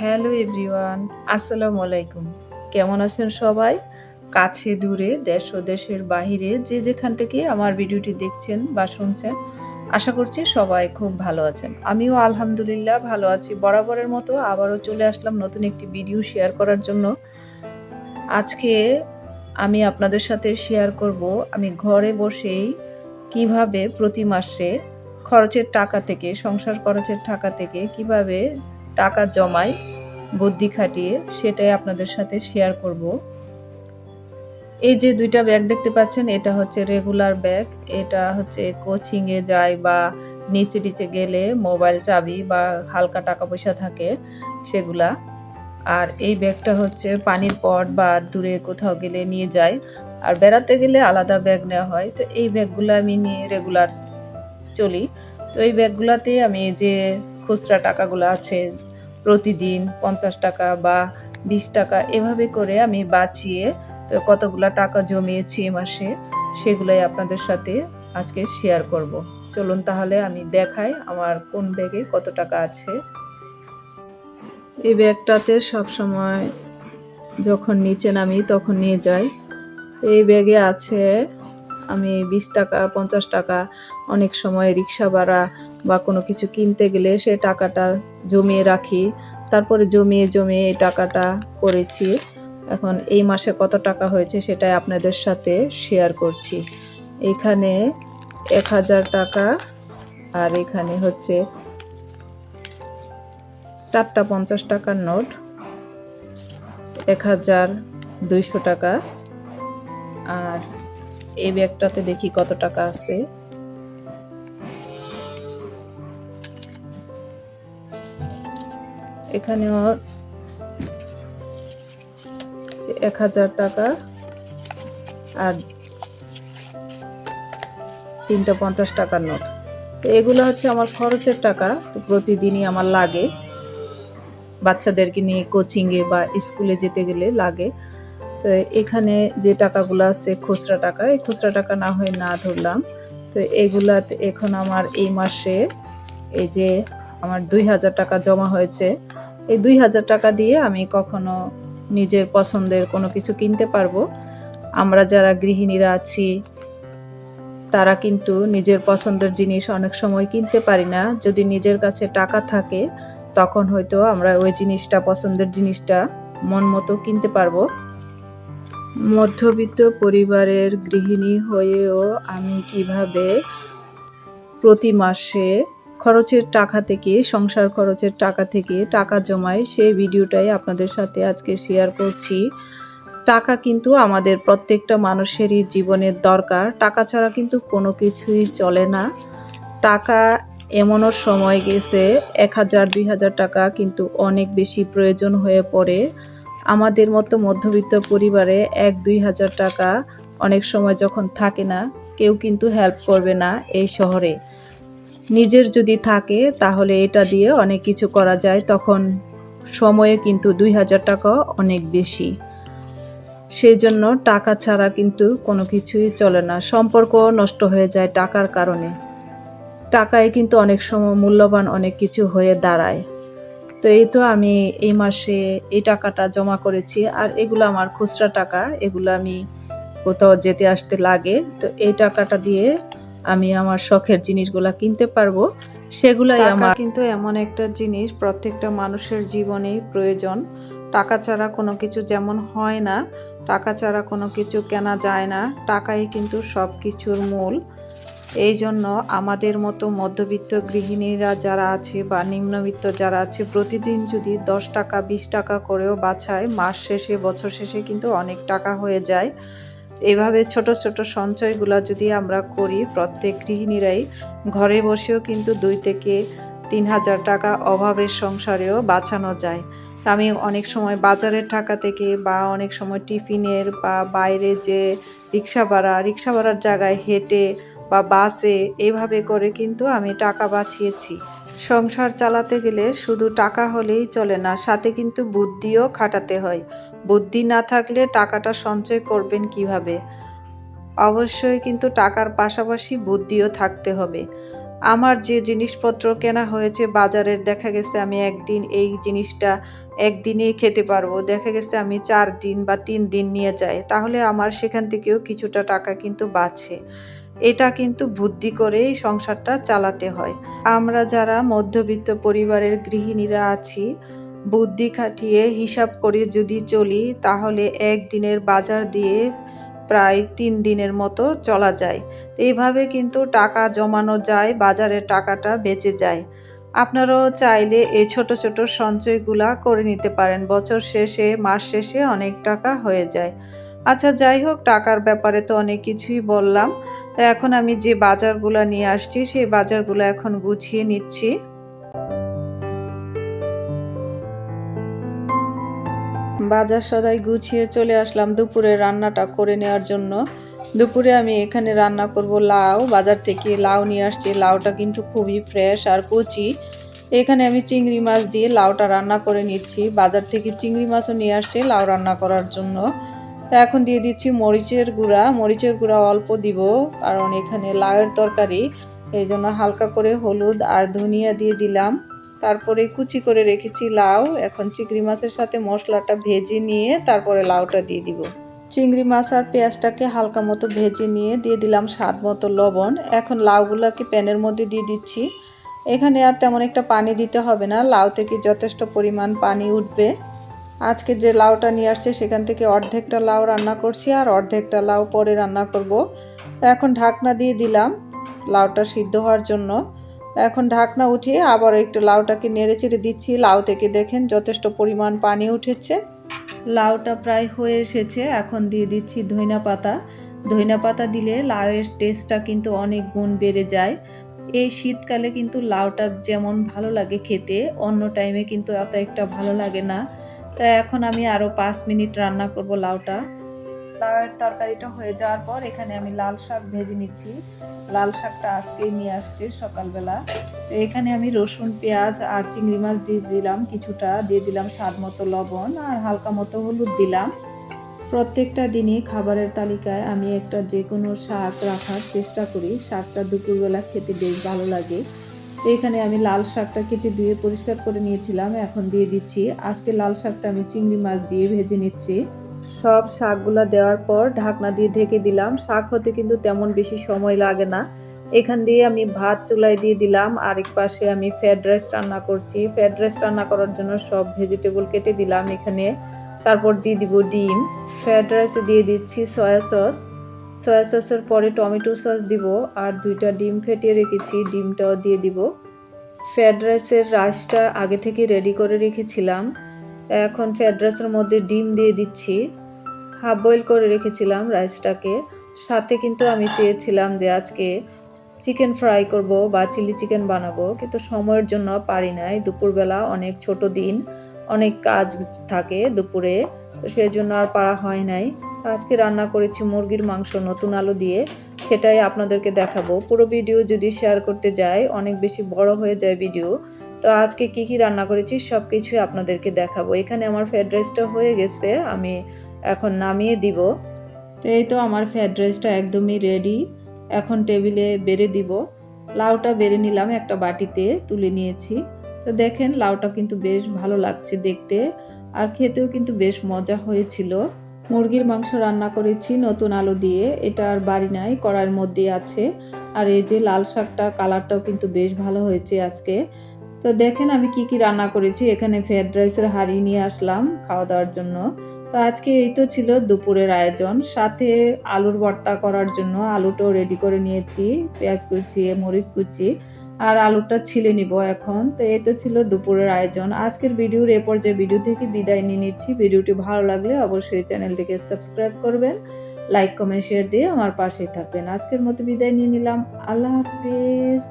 Hello everyone, আসসালামু আলাইকুম। কেমন আছেন সবাই? কাছে দূরে, দেশ ও দেশের বাহিরে যে যেখান থেকে আমার ভিডিওটি দেখছেন বা শুনছেন, আশা করছি সবাই খুব ভালো আছেন। আমিও আলহামদুলিল্লাহ ভালো আছি। বরাবরের মতো আবারও চলে আসলাম নতুন একটি ভিডিও শেয়ার করার জন্য। আজকে আমি আপনাদের সাথে শেয়ার করব, আমি ঘরে বসেই কীভাবে প্রতি মাসে খরচের টাকা থেকে, সংসার খরচের টাকা থেকে কীভাবে টাকা জমাই, বুদ্ধি খাটিয়ে সেটাই আপনাদের সাথে শেয়ার করব। এই যে দুইটা ব্যাগ দেখতে পাচ্ছেন, এটা হচ্ছে রেগুলার ব্যাগ এটা হচ্ছে কোচিংয়ে যায় বা নিচে নিচে গেলে মোবাইল চাবি বা হালকা টাকা পয়সা থাকে সেগুলা। আর এই ব্যাগটা হচ্ছে পানির পট বা দূরে কোথাও গেলে নিয়ে যায়। আর বেড়াতে গেলে আলাদা ব্যাগ নেওয়া হয়। তো এই ব্যাগগুলো আমি নিয়ে রেগুলার চলি। তো এই ব্যাগগুলোতে আমি যে খুচরা টাকাগুলো আছে। প্রতিদিন পঞ্চাশ টাকা বা বিশ টাকা এভাবে করে আমি বাঁচিয়ে তো কতগুলো টাকা জমিয়েছি এ মাসে, সেগুলাই আপনাদের সাথে আজকে শেয়ার করব। চলুন তাহলে আমি দেখাই আমার কোন ব্যাগে কত টাকা আছে। এই ব্যাগটাতে সব সময় যখন নিচে নামি তখন নিয়ে যাই। তো এই ব্যাগে আছে আমি বিশ টাকা, পঞ্চাশ টাকা, অনেক সময় রিক্সা ভাড়া বা কোনো কিছু কিনতে গেলে সে টাকাটা জমিয়ে রাখি। তারপরে জমিয়ে জমিয়ে এই টাকাটা করেছি। এখন এই মাসে কত টাকা হয়েছে সেটাই আপনাদের সাথে শেয়ার করছি। এখানে এক হাজার টাকা আর এখানে হচ্ছে চারটা পঞ্চাশ টাকার নোট। এক হাজার দুইশো টাকা। আর এই ব্যাগটাতে দেখি কত টাকা আছে। এখানেও এক হাজার টাকা আর তিনটা পঞ্চাশ টাকার নোট। তো এগুলো হচ্ছে আমার খরচের টাকা, তো প্রতিদিনই আমার লাগে। বাচ্চাদেরকে নিয়ে কোচিংয়ে বা স্কুলে যেতে গেলে লাগে। তো এখানে যে টাকাগুলো আছে, খুচরা টাকা, এই খুচরা টাকা না হয়ে না ধরলাম। তো এগুলাতে এখন আমার এই মাসে এই যে আমার দুই হাজার টাকা জমা হয়েছে। এই দুই হাজার টাকা দিয়ে আমি কখনো নিজের পছন্দের কোনো কিছু কিনতে পারব। আমরা যারা গৃহিণীরা আছি, তারা কিন্তু নিজের পছন্দের জিনিস অনেক সময় কিনতে পারি না। যদি নিজের কাছে টাকা থাকে, তখন হয়তো আমরা ওই জিনিসটা, পছন্দের জিনিসটা মন মতো কিনতে পারব। মধ্যবিত্ত পরিবারের গৃহিণী হয়েও আমি কীভাবে প্রতি মাসে খরচের টাকা থেকে, সংসার খরচের টাকা থেকে টাকা জমায় সেই ভিডিওটাই আপনাদের সাথে আজকে শেয়ার করছি। টাকা কিন্তু আমাদের প্রত্যেকটা মানুষেরই জীবনের দরকার। টাকা ছাড়া কিন্তু কোনো কিছুই চলে না। টাকা এমনও সময় গেছে, এক হাজার, দুই হাজার টাকা কিন্তু অনেক বেশি প্রয়োজন হয়ে পড়ে। আমাদের মতো মধ্যবিত্ত পরিবারে এক, দুই হাজার টাকা অনেক সময় যখন থাকে না, কেউ কিন্তু হেল্প করবে না এই শহরে। নিজের যদি থাকে, তাহলে এটা দিয়ে অনেক কিছু করা যায়। তখন সময়ে কিন্তু দুই হাজার টাকা অনেক বেশি। সেই জন্য টাকা ছাড়া কিন্তু কোনো কিছুই চলে না। সম্পর্ক নষ্ট হয়ে যায় টাকার কারণে। টাকায় কিন্তু অনেক সময় মূল্যবান অনেক কিছু হয়ে দাঁড়ায়। তো এই তো আমি এই মাসে এই টাকাটা জমা করেছি। আর এগুলো আমার খুচরা টাকা, এগুলো আমি কোথাও যেতে আসতে লাগে। তো এই টাকাটা দিয়ে আমি আমার শখের জিনিসগুলো কিনতে পারব। সেগুলাই আমার কিন্তু এমন একটা জিনিস প্রত্যেকটা মানুষের জীবনেই প্রয়োজন। টাকা ছাড়া কোনো কিছু যেমন হয় না টাকা ছাড়া কোনো কিছু কেনা যায় না টাকাই কিন্তু সব কিছুর মূল। এই জন্য আমাদের মতো মধ্যবিত্ত গৃহিণীরা যারা আছে বা নিম্নবিত্ত যারা আছে প্রতিদিন যদি দশ টাকা বিশ টাকা করেও বাছায় মাস শেষে বছর শেষে কিন্তু অনেক টাকা হয়ে যায়। এইভাবে ছোট ছোট সঞ্চয়গুলো যদি আমরা করি, প্রত্যেক গৃহিণীরাই ঘরে বসেও কিন্তু দুই থেকে তিন হাজার টাকা অভাবের সংসারেও বাঁচানো যায়। আমি অনেক সময় বাজারের টাকা থেকে বা অনেক সময় টিফিনের বা বাইরে যে রিক্সা ভাড়া, রিক্সা ভাড়ার জায়গায় হেঁটে বা বাসে এইভাবে করে কিন্তু আমি টাকা বাঁচিয়েছি। সংসার চালাতে গেলে শুধু টাকা হলেই চলে না, সাথে কিন্তু বুদ্ধিও খাটাতে হয়। বুদ্ধি না থাকলে টাকাটা সঞ্চয় করবেন কীভাবে? অবশ্যই কিন্তু টাকার পাশাপাশি বুদ্ধিও থাকতে হবে। আমার যে জিনিসপত্র কেনা হয়েছে বাজারের, দেখা গেছে আমি একদিন এই জিনিসটা একদিনেই খেতে পারব। দেখা গেছে আমি চার দিন বা তিন দিন নিয়ে যাই, তাহলে আমার সেখান থেকেও কিছুটা টাকা কিন্তু বাঁচে। এটা কিন্তু বুদ্ধি করেই সংসারটা চালাতে হয়। আমরা যারা মধ্যবিত্ত পরিবারের গৃহিণীরা আছি, বুদ্ধি খাটিয়ে হিসাব করে যদি চলি, তাহলে একদিনের বাজার দিয়ে প্রায় তিন দিনের মতো চলা যায়। এইভাবে কিন্তু টাকা জমানো যায়, বাজারের টাকাটা বেঁচে যায়। আপনারাও চাইলে এই ছোট ছোট সঞ্চয়গুলা করে নিতে পারেন। বছর শেষে, মাস শেষে অনেক টাকা হয়ে যায়। আচ্ছা যাই হোক, টাকার ব্যাপারে তো অনেক কিছুই বললাম। এখন আমি যে বাজারগুলো নিয়ে আসছি, সেই বাজারগুলো এখন গুছিয়ে নিচ্ছি। বাজার সদাই গুছিয়ে চলে আসলাম দুপুরে রান্নাটা করে নেওয়ার জন্য। দুপুরে আমি এখানে রান্না করব লাউ। বাজার থেকে লাউ নিয়ে আসছি। লাউটা কিন্তু খুবই ফ্রেশ আর কচি। এখানে আমি চিংড়ি মাছ দিয়ে লাউটা রান্না করে নিচ্ছি। বাজার থেকে চিংড়ি মাছও নিয়ে আসছে লাউ রান্না করার জন্য। তো এখন দিয়ে দিচ্ছি মরিচের গুঁড়া। মরিচের গুঁড়া অল্প দিব, কারণ এখানে লাউয়ের তরকারি। এই জন্য হালকা করে হলুদ আর ধনিয়া দিয়ে দিলাম। তারপরে কুচি করে রেখেছি লাউ। এখন চিংড়ি মাছের সাথে মশলাটা ভেজে নিয়ে তারপরে লাউটা দিয়ে দিব। চিংড়ি মাছ আর পেঁয়াজটাকে হালকা মতো ভেজে নিয়ে দিয়ে দিলাম স্বাদ মতো লবণ। এখন লাউগুলোকে প্যানের মধ্যে দিয়ে দিচ্ছি। এখানে আর তেমন একটা পানি দিতে হবে না। লাউ থেকে যথেষ্ট পরিমাণ পানি উঠবে। আজকে যে লাউটা নিয়ে আসছে, সেখান থেকে অর্ধেকটা লাউ রান্না করছি আর অর্ধেকটা লাউ পরে রান্না করব। এখন ঢাকনা দিয়ে দিলাম লাউটা সিদ্ধ হওয়ার জন্য। এখন ঢাকনা উঠিয়ে আবার একটু লাউটাকে নেড়ে চেড়ে দিচ্ছি। লাউ থেকে দেখেন যথেষ্ট পরিমাণ পানি উঠেছে। লাউটা প্রায় হয়ে এসেছে। এখন দিয়ে দিচ্ছি ধইনা পাতা। ধইনা পাতা দিলে লাউয়ের টেস্টটা কিন্তু অনেক গুণ বেড়ে যায়। এই শীতকালে কিন্তু লাউটা যেমন ভালো লাগে খেতে, অন্য টাইমে কিন্তু এত একটা ভালো লাগে না। তাই এখন আমি আরও পাঁচ মিনিট রান্না করব লাউটা। লাউয়ের তরকারিটা হয়ে যাওয়ার পর এখানে আমি লাল শাক ভেজে নিচ্ছি। লাল শাকটা আজকেই নিয়ে আসছে সকালবেলা। তো এখানে আমি রসুন, পেঁয়াজ আর চিংড়ি মাছ দিয়ে দিলাম কিছুটা। দিয়ে দিলাম স্বাদ মতো লবণ আর হালকা মতো হলুদ দিলাম। প্রত্যেকটা দিনই খাবারের তালিকায় আমি একটা যে কোনো শাক রাখার চেষ্টা করি। শাকটা দুপুরবেলা খেতে বেশ ভালো লাগে। তো এখানে আমি লাল শাকটা কেটে ধুয়ে পরিষ্কার করে নিয়েছিলাম, এখন দিয়ে দিচ্ছি। আজকে লাল শাকটা আমি চিংড়ি মাছ দিয়ে ভেজে নিচ্ছি। সব শাকগুলো দেওয়ার পর ঢাকনা দিয়ে ঢেকে দিলাম। শাক হতে কিন্তু তেমন বেশি সময় লাগে না। এখান দিয়ে আমি ভাত চুলায় দিয়ে দিলাম। আরেক পাশে আমি ফ্রায়েড রাইস রান্না করছি। ফ্রায়েড রাইস রান্না করার জন্য সব ভেজিটেবল কেটে দিলাম এখানে। তারপর দিয়ে দিব ডিম। ফ্রায়েড রাইসে দিয়ে দিচ্ছি সয়া সস। সয়া সসের পরে টমেটো সস দিব আর দুইটা ডিম ফেটিয়ে রেখেছি, ডিমটাও দিয়ে দিব। ফ্রায়েড রাইসের রাইসটা আগে থেকে রেডি করে রেখেছিলাম। এখন ফ্রায়েড রাইসের মধ্যে ডিম দিয়ে দিচ্ছি। হাফ বয়েল করে রেখেছিলাম রাইসটাকে। সাথে কিন্তু আমি চেয়েছিলাম যে আজকে চিকেন ফ্রাই করব বা চিলি চিকেন বানাবো, কিন্তু সময়ের জন্য পারি নাই। দুপুরবেলা অনেক ছোট দিন, অনেক কাজ থাকে দুপুরে, তো সেই জন্য আর পারা হয় নাই। আজকে রান্না করেছি মুরগির মাংস নতুন আলু দিয়ে। সেটাই আপনাদেরকে দেখাবো। পুরো ভিডিও যদি শেয়ার করতে যাই, অনেক বেশি বড় হয়ে যায় ভিডিও তো আজকে কি কি রান্না করেছি সব কিছুই আপনাদেরকে দেখাবো। এখানে আমার ফ্রায়েড রাইসটা হয়ে গেছে, আমি এখন নামিয়ে দিব। তো এই তো আমার ফ্রায়েড রাইসটা একদমই রেডি এখন টেবিলে বেড়ে দিব। লাউটা বেড়ে নিলাম একটা বাটিতে, তুলে নিয়েছি। তো দেখেন, লাউটা কিন্তু বেশ ভালো লাগছে দেখতে। আর খেতেও কিন্তু বেশ মজা হয়েছিল। মুরগির মাংস রান্না করেছি নতুন আলু দিয়ে। এটা আর বাড়ি নাই, কড়াইয়ের মধ্যে আছে। আর এই যে লাল শাকটার কালারটাও কিন্তু বেশ ভালো হয়েছে আজকে। তো দেখেন আমি কি কি রান্না করেছি। এখানে ফ্রায়েড রাইসের হাঁড়ি নিয়ে আসলাম খাওয়া দাওয়ার জন্য। তো আজকে এই তো ছিল দুপুরের আয়োজন। সাথে আলুর ভর্তা করার জন্য আলুটাও রেডি করে নিয়েছি। পেঁয়াজ কুচিয়ে মরিচ কুচি। আর আলুটা ছিলে নিব এখন। তো এই তো ছিল দুপুরের আয়োজন। আজকের ভিডিওর এ পর্যায়ে ভিডিও থেকে বিদায় নিয়ে নিচ্ছি। ভিডিওটি ভালো লাগলে অবশ্যই চ্যানেলটিকে সাবস্ক্রাইব করবেন, লাইক, কমেন্ট, শেয়ার দিয়ে আমার পাশেই থাকবেন। আজকের মতো বিদায় নিয়ে নিলাম। আল্লাহ হাফিজ।